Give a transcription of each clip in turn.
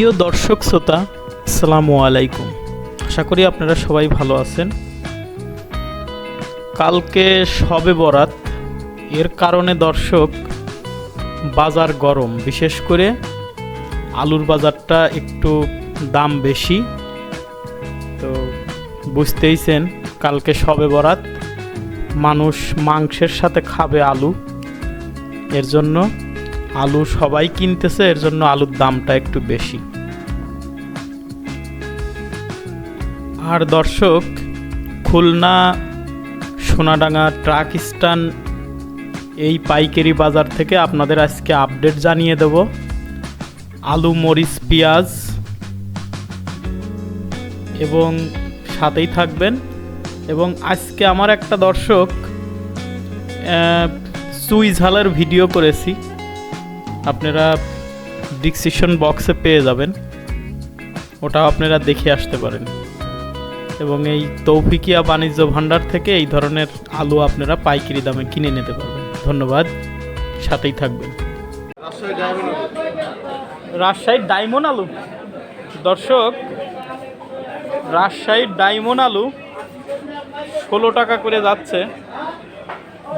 প্রিয় দর্শক শ্রোতা, আসসালামু আলাইকুম। আশা করি আপনারা সবাই ভালো আছেন। কালকে সবে বরাত, এর কারণে দর্শক বাজার গরম। বিশেষ করে আলুর বাজারটা একটু দাম বেশি। তো বুঝতেইছেন কালকে সবে বরাত, মানুষ মাংসের সাথে খাবে আলু। এর জন্য আলু সবাই কিনতেছে, এর জন্য আলুর দামটা একটু বেশি। আর দর্শক, খুলনা, সোনাডাঙ্গা, ট্রাক স্ট্যান্ড, এই পাইকারি বাজার থেকে আপনাদের আজকে আপডেট জানিয়ে দেব। আলু, মরিচ, পেঁয়াজ এবং সাথেই থাকবেন। এবং আজকে আমার একটা দর্শক চুই ঝালের ভিডিও করেছি। আপনারা ডিসক্রিপশন বক্সে পেয়ে যাবেন। ওটাও আপনারা দেখে আসতে পারেন। এবং এই তৌফিকিয়া বাণিজ্য ভাণ্ডার থেকে এই ধরনের আলু আপনারা পাইকারি দামে কিনে নিতে পারবেন। ধন্যবাদ। সাথেই থাকবেন। রাজশাহীর ডায়মন্ড আলু। দর্শক রাজশাহীর ডায়মন্ড আলু ষোলো টাকা করে যাচ্ছে।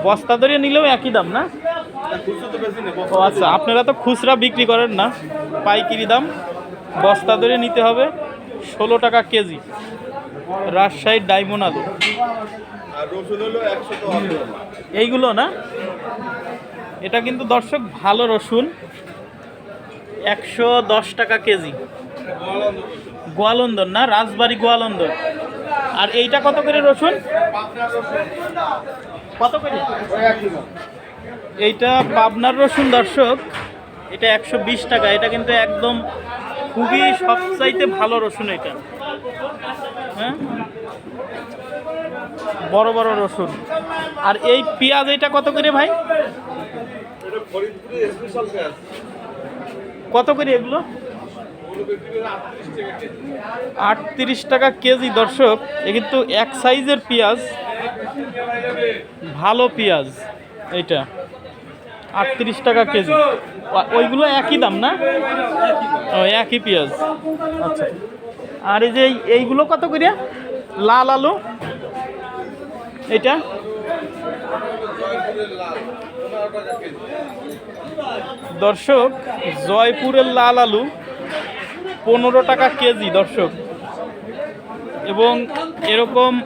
বস্তা ধরে নিলেও একই দাম, না? ও আচ্ছা আপনারা তো খুচরা বিক্রি করেন না। পাইকারি দাম। বস্তা ধরে নিতে হবে ষোলো টাকা কেজি। রাজশাহীর ডায়মন্ড আলু। এইগুলো না? এটা কিন্তু দর্শক ভালো রসুন। একশো দশ টাকা কেজি। গোয়ালন্দর না? রাজবাড়ি গোয়ালন্দর। আর এইটা কত করে রসুন? কত করে? এইটা পাবনার রসুন দর্শক এটা একশো বিশ টাকা। এটা কিন্তু একদম খুবই সবচাইতে ভালো রসুন এটা। হ্যাঁ বড় বড় রসুন। আর এই পেঁয়াজ এটা কত করে ভাই? কত করে এগুলো? আটত্রিশ টাকা কেজি, দর্শক। এ কিন্তু এক সাইজের পেঁয়াজ। ভালো পেঁয়াজ এইটা। আটত্রিশ টাকা কেজি। ওইগুলো একই দাম না? একই পেঁয়াজ। আচ্ছা। আর এই যে এই- এইগুলো কত করে লাল আলু। এটা। দর্শক, জয়পুরের লাল আলু পনেরো টাকা কেজি, দর্শক। এবং এরকম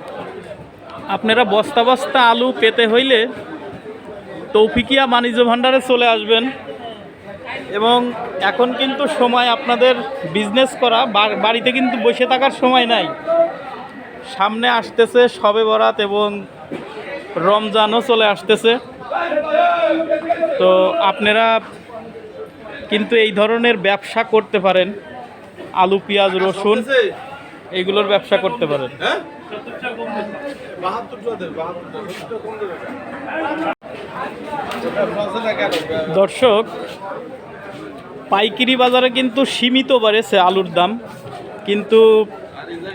আপনারা বস্তা বস্তা আলু পেতে হইলে তৌফিকিয়া বাণিজ্য ভাণ্ডারে চলে আসবেন। এবং এখন কিন্তু সময় আপনাদের বিজনেস করা বাড়িতে কিন্তু বসে থাকার সময় নাই। সামনে আসতেছে সবে বরাত এবং রমজানও চলে আসতেছে। তো আপনারা কিন্তু এই ধরনের ব্যবসা করতে পারেন। আলু পেঁয়াজ রসুন এইগুলোর ব্যবসা করতে পারেন। হ্যাঁ? দর্শক পাইকারি বাজারে কিন্তু সীমিত বাড়েছে আলুর দাম। কিন্তু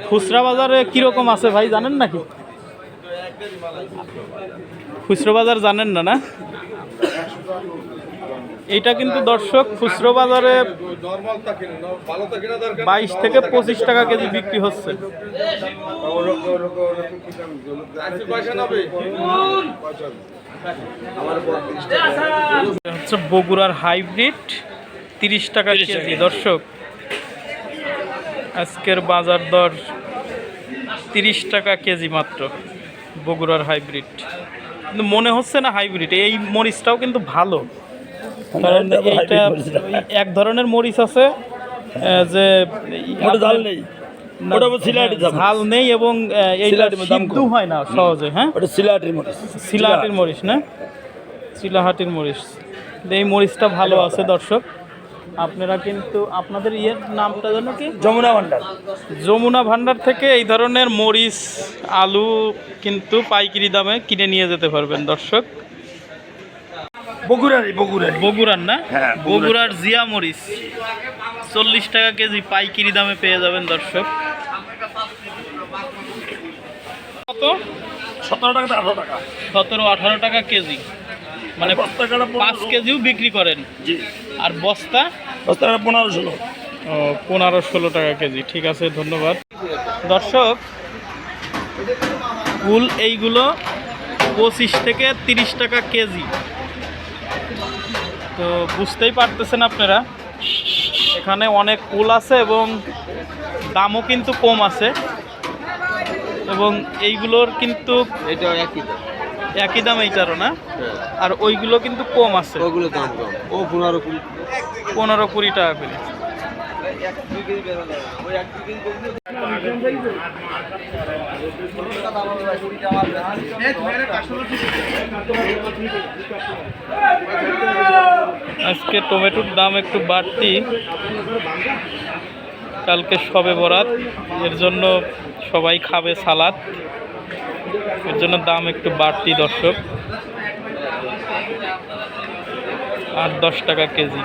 খুচরা বাজারে কীরকম আছে ভাই জানেন নাকি? খুচরো বাজার জানেন না না? এটা কিন্তু দর্শক খুচরো বাজারে বাইশ থেকে পঁচিশ টাকা কেজি বিক্রি হচ্ছে। হচ্ছে বগুড়ার হাইব্রিড। তিরিশ টাকা কেজি দর্শক। আজকের বাজার দর তিরিশ টাকা কেজি মাত্র বগুড়ার হাইব্রিড। কিন্তু মনে হচ্ছে না হাইব্রিড এই মরিচটাও কিন্তু ভালো। কারণ এইটা এক ধরনের মরিচ আছে যে ঝাল নেই। এবং এইটা। সিদ্ধ হয় না সহজে হ্যাঁ? সিলাটের মরিচ। সিলাহাটির মরিচ না? সিলাহাটির মরিচ। এই মরিচটা ভালো আছে দর্শক। আপনারা কিন্তু আপনাদের ইয়ের নামটা যেন কি? যমুনা ভান্ডার। যমুনা ভান্ডার থেকে এই ধরনের মরিচ আলু কিন্তু পাইকারি দামে কিনে নিয়ে যেতে পারবেন দর্শক। বগুড়ারি বগুড়ারি। বগুড়ার না? হ্যাঁ, বগুড়ার। বগুড়ার জিয়া মরিচ। চল্লিশ টাকা কেজি পাইকারি দামে পেয়ে যাবেন দর্শক। কত? সতেরো টাকা আঠারো টাকা। সতেরো আঠারো টাকা কেজি। মানে পাঁচ কেজিও বিক্রি করেন। জি। আর বস্তা? বস্তা পনেরো ষোলো। ও পনেরো ষোলো টাকা কেজি। ঠিক আছে ধন্যবাদ। দর্শক উল এইগুলো পঁচিশ থেকে তিরিশ টাকা কেজি। তো বুঝতেই পারতেছেন আপনারা এখানে অনেক উল আছে এবং দামও কিন্তু কম আছে। এবং এইগুলোর কিন্তু এটা একই দাম। একই দাম এইটারও না? আর ওইগুলো কিন্তু কম আছে। ওগুলো দাম কম। ও পনেরো কুড়ি। পনেরো কুড়ি টাকা করে। আজকে টমেটোর দাম একটু বাড়তি। কালকে সবে বরাত। এর জন্য সবাই খাবে সালাদ। এর জন্য দাম একটু বাড়তি দর্শক। আট দশ টাকা কেজি।